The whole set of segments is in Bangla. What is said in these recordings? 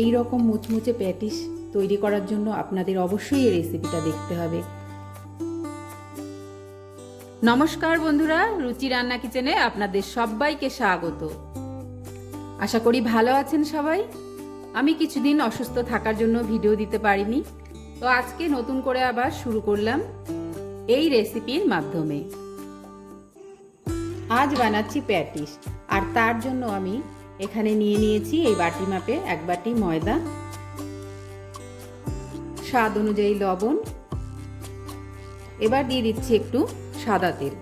এই রকম মুচমুচে প্যাটিস তৈরি করার জন্য আপনাদের অবশ্যই এই রেসিপিটা দেখতে হবে। নমস্কার বন্ধুরা, রুচি রান্না কিচেনে আপনাদের সবাইকে স্বাগত। আশা করি ভালো আছেন সবাই। আমি কিছুদিন অসুস্থ থাকার জন্য ভিডিও দিতে পারিনি, তো আজকে নতুন করে আবার শুরু করলাম এই রেসিপির মাধ্যমে। আজ বানাচ্ছি প্যাটিস, আর তার জন্য আমি এখানে নিয়ে নিয়েছি এই বাটি মাপে এক বাটি ময়দা, স্বাদ অনুযায়ী লবণ। এবার দিয়ে দিচ্ছি একটু সাদা তেল।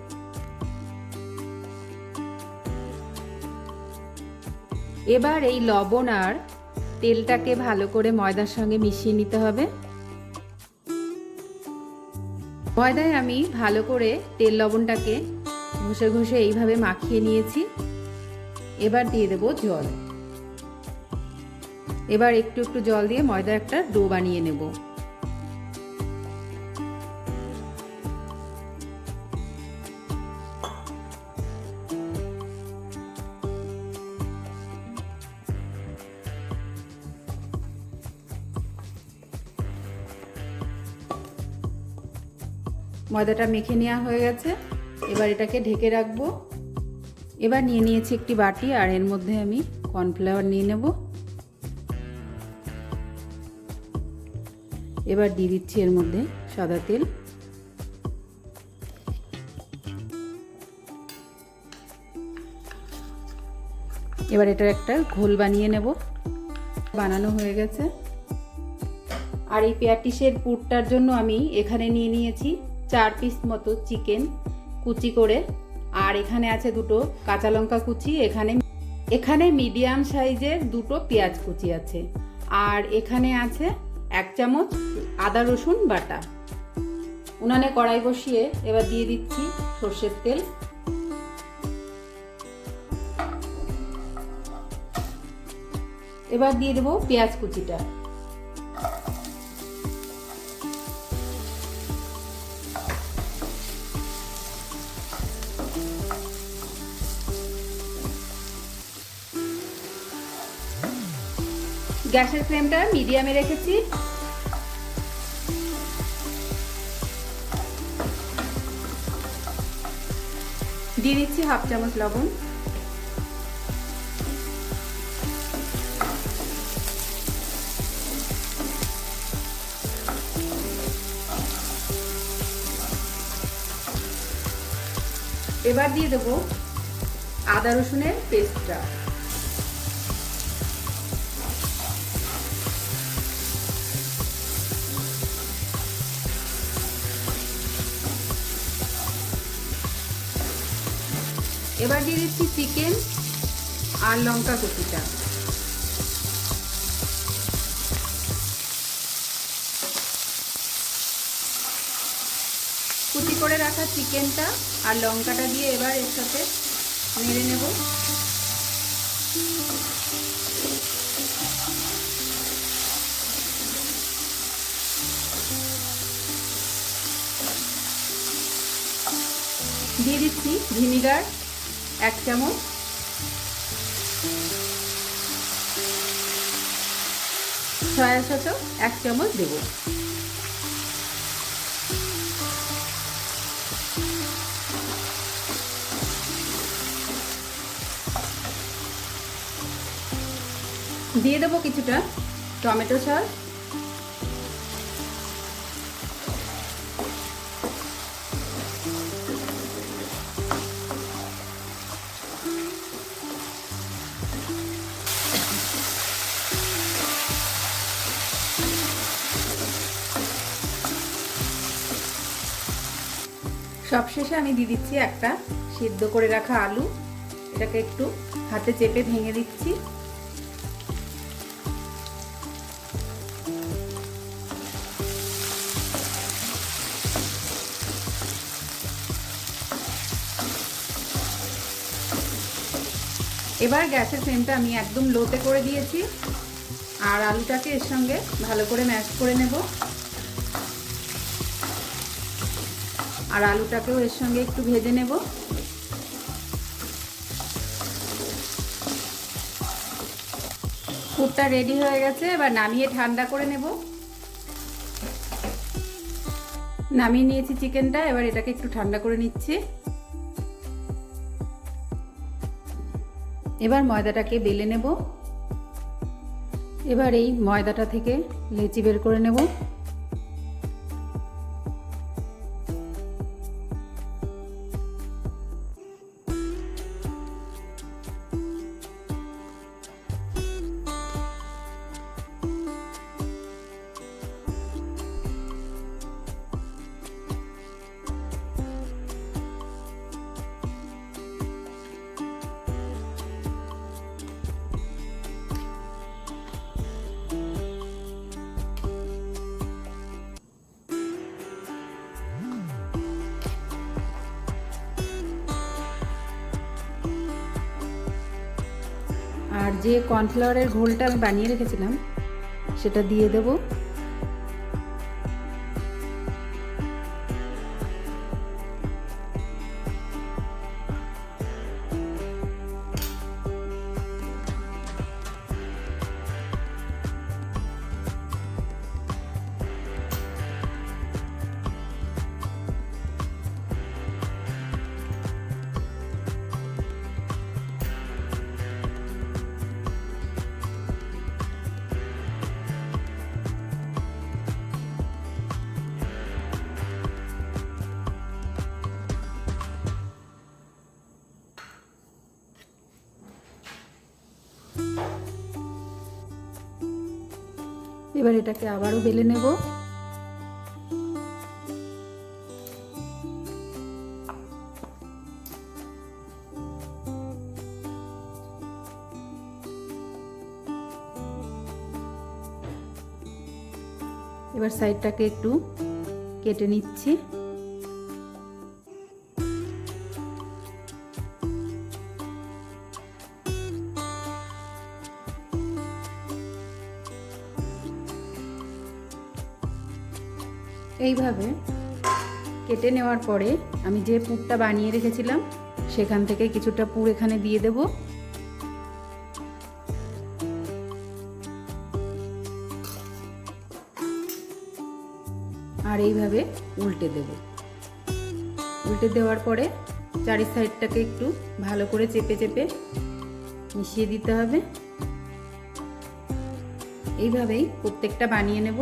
এবার এই লবণ আর তেলটাকে ভালো করে ময়দার সঙ্গে মিশিয়ে নিতে হবে। ময়দায় আমি ভালো করে তেল লবণটাকে ঘষে ঘষে এইভাবে মাখিয়ে নিয়েছি। এবার দিয়ে দেবো জল। এবার একটু একটু জল দিয়ে ময়দা একটা ডো বানিয়ে নেব। ময়দাটা মেখে নেওয়া হয়ে গেছে। এবার এটাকে ঢেকে রাখব। এবার নিয়ে নিয়েছি একটি বাটি, আর এর মধ্যে আমি কর্নফ্লাওয়ার নিয়ে নেব। এবার দিয়ে দিচ্ছি এর মধ্যে সাদা তেল। এবার এটার একটা ঘোল বানিয়ে নেব। বানানো হয়ে গেছে। আর এই পেয়াটিসের পুরটার জন্য আমি এখানে নিয়ে নিয়েছি চার পিস মতো চিকেন কুচি করে। আর এখানে আছে দুটো কাঁচা লঙ্কা কুচি, এখানে এখানে মিডিয়াম সাইজের দুটো পেঁয়াজ কুচি আছে। আর এখানে আছে এক চামচ আদা রসুন বাটা। উনানে কড়াই বসিয়ে এবার দিয়ে দিচ্ছি সর্ষের তেল। এবার দিয়ে দেবো পেঁয়াজ কুচিটা। গ্যাসের ফ্লেমটা মিডিয়ামে রেখেছি। দিয়ে দিচ্ছি হাফ চামচ লবণ। এবার দিয়ে দেবো আদা রসুনের পেস্টটা। এবার দিয়ে দিচ্ছি চিকেন আর লঙ্কা কুচিটা। কুচি করে রাখা চিকেনটা আর লঙ্কাটা দিয়ে এবার এর সাথে নেড়ে নেব। দিয়ে দিচ্ছি ভিনিগার। এক চামচ। সয়া সস এক চামচ দেব। দিয়ে দেবো কিছুটা টমেটো সস। সবশেষে আমি দিয়ে দিচ্ছি একটা সিদ্ধ করে রাখা আলু। এটাকে একটু হাতে চেপে ভেঙে দিচ্ছি। এবার গ্যাসের ফ্লেমটা আমি একদম লোতে করে দিয়েছি। আর আলুটাকে এর সঙ্গে ভালো করে ম্যাশ করে নেব। আর আলুটাকেও এর সঙ্গে একটু ভেজে নেব। পুরটা রেডি হয়ে গেছে, এবার নামিয়ে ঠান্ডা করে নেব। নামিয়ে নিয়েছি চিকেনটা, এবার এটাকে একটু ঠান্ডা করে নিচ্ছি। এবার ময়দাটাকে বেলে নেব। এবার এই ময়দাটা থেকে লেচি বের করে নেব। যে কর্নফ্লাওয়ারের ঘোলটা আমি বানিয়ে রেখেছিলাম সেটা দিয়ে দেব। এবার এটাকে আবারও বেলে নেব। এবার সাইডটাকে একটু কেটে নিচ্ছি। এইভাবে কেটে নেওয়ার পরে আমি যে পুরটা বানিয়ে রেখেছিলাম, সেখান থেকে কিছুটা পুর এখানে দিয়ে দেব। আর এইভাবে উল্টে দেব। উল্টে দেওয়ার পরে চারি সাইডটাকে একটু ভালো করে চেপে চেপে মিশিয়ে দিতে হবে। এইভাবেই প্রত্যেকটা বানিয়ে নেব।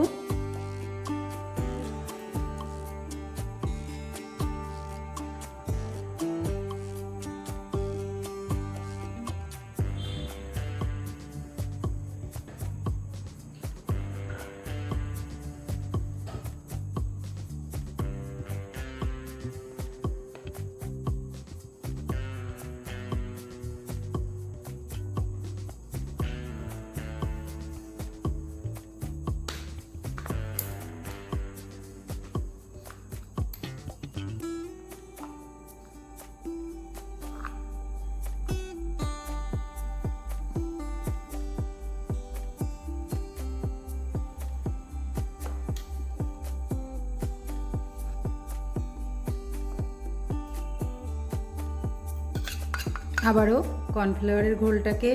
আবারও কর্নফ্লাওয়ারের ঘোলটাকে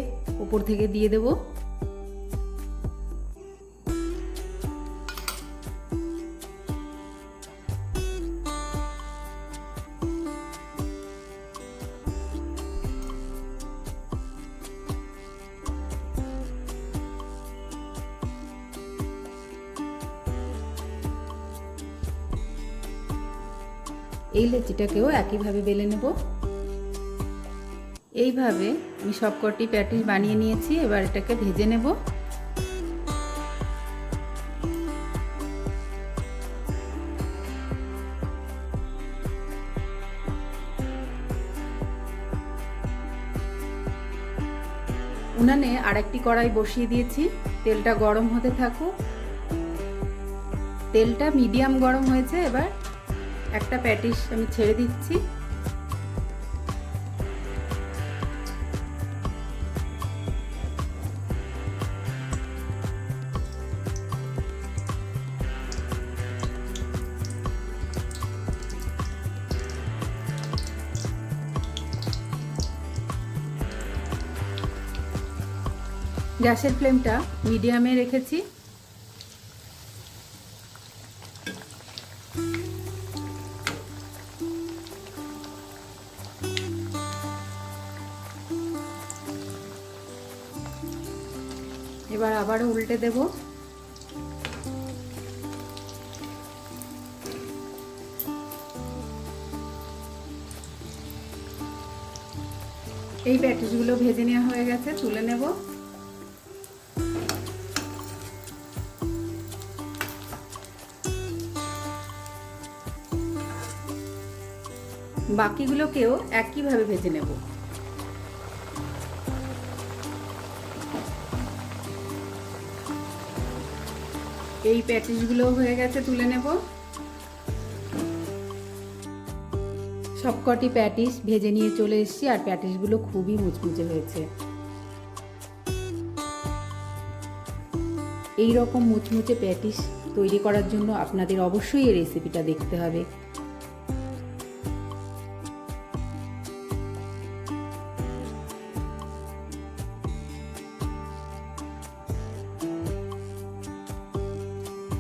উপর থেকে দিয়ে দেব। এই লেচিটাকেও একইভাবে বেলে নেব। এইভাবে আমি সবকটি প্যাটিস বানিয়ে নিয়েছি, এবার এটাকে ভেজে নেব। উনানে আরেকটি কড়াই বসিয়ে দিয়েছি, তেলটা গরম হতে থাকুক। তেলটা মিডিয়াম গরম হয়েছে, এবার একটা প্যাটিস আমি ছেড়ে দিচ্ছি। গ্যাসের ফ্লেমটা মিডিয়ামে রেখেছি। এবার আবারও উল্টে দেব। এই প্যাটিসগুলো ভেজে নেওয়া হয়ে গেছে, তুলে নেব। বাকিগুলোকেও একইভাবে ভেজে নেব। এই প্যাটিসগুলো হয়ে গেছে তুলে নেব। সবকটি প্যাটিস ভেজে নিয়ে চলে এসেছি আর প্যাটিসগুলো খুবই মুচমুচে হয়েছে। এই রকম মুচমুচে প্যাটিস তৈরি করার জন্য আপনাদের অবশ্যই এই রেসিপিটা দেখতে হবে।